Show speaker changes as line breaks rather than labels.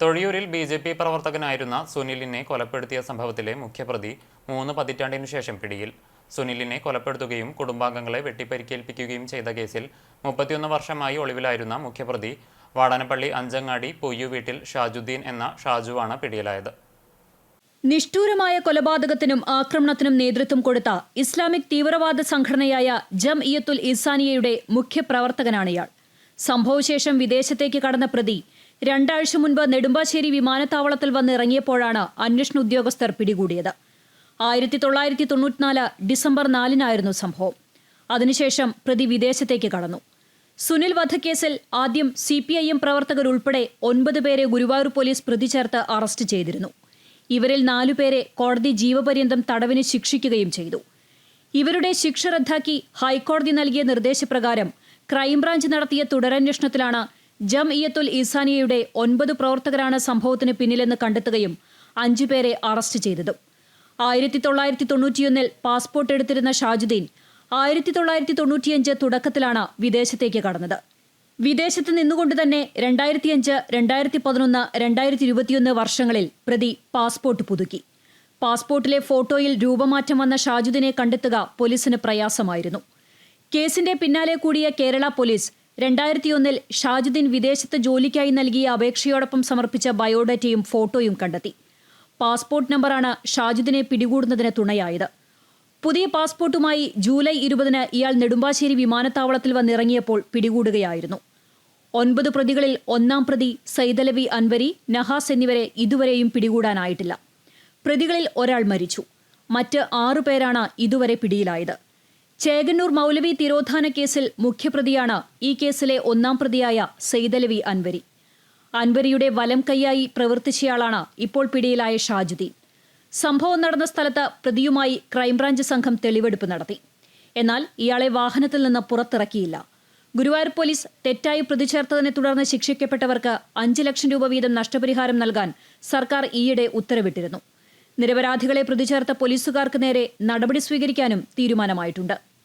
തൊഴിയൂരിൽ B J P പ്രവർത്തകനായിരുന്ന സുനിലിനെ കൊലപ്പെടുത്തിയ സംഭവത്തിലെ മുഖ്യപ്രതി മൂന്ന് പതിറ്റാണ്ടിനു ശേഷം പിടിയിൽ. സുനിലിനെ കൊലപ്പെടുത്തുകയും കുടുംബാംഗങ്ങളെ വെട്ടിപ്പരിക്കേൽപ്പിക്കുകയും ചെയ്ത കേസിൽ മുപ്പത്തിയൊന്ന് വർഷമായി ഒളിവിലായിരുന്ന മുഖ്യപ്രതി വാടാനപ്പള്ളി അഞ്ചങ്ങാടി പൊയ്യു വീട്ടിൽ ഷാജുദ്ദീൻ എന്ന ഷാജുവാണ് പിടിയിലായത്.
നിഷ്ഠൂരമായ കൊലപാതകത്തിനും ആക്രമണത്തിനും നേതൃത്വം കൊടുത്ത ഇസ്ലാമിക് തീവ്രവാദ സംഘടനയായ ജം ഇയത്തുൽ ഇസാനിയയുടെ മുഖ്യപ്രവർത്തകനാണ് ഇയാൾ. സംഭവശേഷം വിദേശത്തേക്ക് കടന്ന പ്രതി രണ്ടാഴ്ച മുൻപ് നെടുമ്പാശ്ശേരി വിമാനത്താവളത്തിൽ വന്നിറങ്ങിയപ്പോഴാണ് അന്വേഷണ ഉദ്യോഗസ്ഥർ പിടികൂടിയത്. ആയിരത്തി തൊള്ളായിരത്തി തൊണ്ണൂറ്റിനാല് ഡിസംബർ നാലിനായിരുന്നു സംഭവം. അതിനുശേഷം പ്രതി വിദേശത്തേക്ക് കടന്നു. സുനിൽ വധക്കേസിൽ ആദ്യം സി പി ഐ എം പ്രവർത്തകരുൾപ്പെടെ ഒൻപത് പേരെ ഗുരുവായൂർ പോലീസ് പ്രതി ചേർത്ത് അറസ്റ്റ് ചെയ്തിരുന്നു. ഇവരിൽ നാലുപേരെ കോടതി ജീവപര്യന്തം തടവിന് ശിക്ഷിക്കുകയും ചെയ്തു. ഇവരുടെ ശിക്ഷ റദ്ദാക്കി ഹൈക്കോടതി നൽകിയ നിർദ്ദേശപ്രകാരം ക്രൈംബ്രാഞ്ച് നടത്തിയ തുടരന്വേഷണത്തിലാണ് ജം ഇയത്തുൽ ഈസാനിയയുടെ ഒൻപത് പ്രവർത്തകരാണ് സംഭവത്തിന് പിന്നിലെന്ന് കണ്ടെത്തുകയും അഞ്ചുപേരെ അറസ്റ്റ് ചെയ്തതും. ആയിരത്തി തൊള്ളായിരത്തി തൊണ്ണൂറ്റിയൊന്നിൽ പാസ്പോർട്ട് എടുത്തിരുന്ന ഷാജുദ്ദീൻ ആയിരത്തി തൊള്ളായിരത്തി തൊണ്ണൂറ്റിയഞ്ച് തുടക്കത്തിലാണ് വിദേശത്തേക്ക് കടന്നത്. വിദേശത്ത് നിന്നുകൊണ്ട് തന്നെ രണ്ടായിരത്തിയഞ്ച് രണ്ടായിരത്തി പതിനൊന്ന് രണ്ടായിരത്തി ഇരുപത്തിയൊന്ന് വർഷങ്ങളിൽ പ്രതി പാസ്പോർട്ട് പുതുക്കി. പാസ്പോർട്ടിലെ ഫോട്ടോയിൽ രൂപമാറ്റം വന്ന ഷാജുദിനെ കണ്ടെത്തുക പോലീസിന് പ്രയാസമായിരുന്നു. കേസിന്റെ പിന്നാലെ കൂടിയ കേരള പോലീസ് രണ്ടായിരത്തിയൊന്നിൽ ഷാജുദ്ദീൻ വിദേശത്ത് ജോലിക്കായി നൽകിയ അപേക്ഷയോടൊപ്പം സമർപ്പിച്ച ബയോഡാറ്റയും ഫോട്ടോയും കണ്ടെത്തി. പാസ്പോർട്ട് നമ്പറാണ് ഷാജുദ്ദീനെ പിടികൂടുന്നതിന് തുണയായത്. പുതിയ പാസ്പോർട്ടുമായി ജൂലൈ ഇരുപതിന് ഇയാൾ നെടുമ്പാശ്ശേരി വിമാനത്താവളത്തിൽ വന്നിറങ്ങിയപ്പോൾ പിടികൂടുകയായിരുന്നു. ഒൻപത് പ്രതികളിൽ ഒന്നാം പ്രതി സൈദലവി അൻവരി നഹാസ് എന്നിവരെ ഇതുവരെയും പിടികൂടാനായിട്ടില്ല. പ്രതികളിൽ ഒരാൾ മരിച്ചു. മറ്റ് ആറു പേരാണ് ഇതുവരെ പിടിയിലായത്. ചേകന്നൂർ മൗലവി തിരോധാന കേസിൽ മുഖ്യപ്രതിയാണ് ഈ കേസിലെ ഒന്നാം പ്രതിയായ സെയ്തലവി അൻവരി. അൻവരിയുടെ വലം കൈയായി പ്രവർത്തിച്ചയാളാണ് ഇപ്പോൾ പിടിയിലായ ഷാജുദ്ദീൻ. സംഭവം നടന്ന സ്ഥലത്ത് പ്രതിയുമായി ക്രൈംബ്രാഞ്ച് സംഘം തെളിവെടുപ്പ് നടത്തി. എന്നാൽ ഇയാളെ വാഹനത്തിൽ നിന്ന് പുറത്തിറക്കിയില്ല. ഗുരുവായൂർ പോലീസ് തെറ്റായി പ്രതി ചേർത്തതിനെ തുടർന്ന് ശിക്ഷിക്കപ്പെട്ടവർക്ക് അഞ്ച് ലക്ഷം രൂപ വീതം നഷ്ടപരിഹാരം നൽകാൻ സർക്കാർ ഈയിടെ ഉത്തരവിട്ടിരുന്നു. നിരപരാധികളെ പ്രതിചേർത്ത പോലീസുകാർക്ക് നേരെ നടപടി സ്വീകരിക്കാനും തീരുമാനമായിട്ടുണ്ട്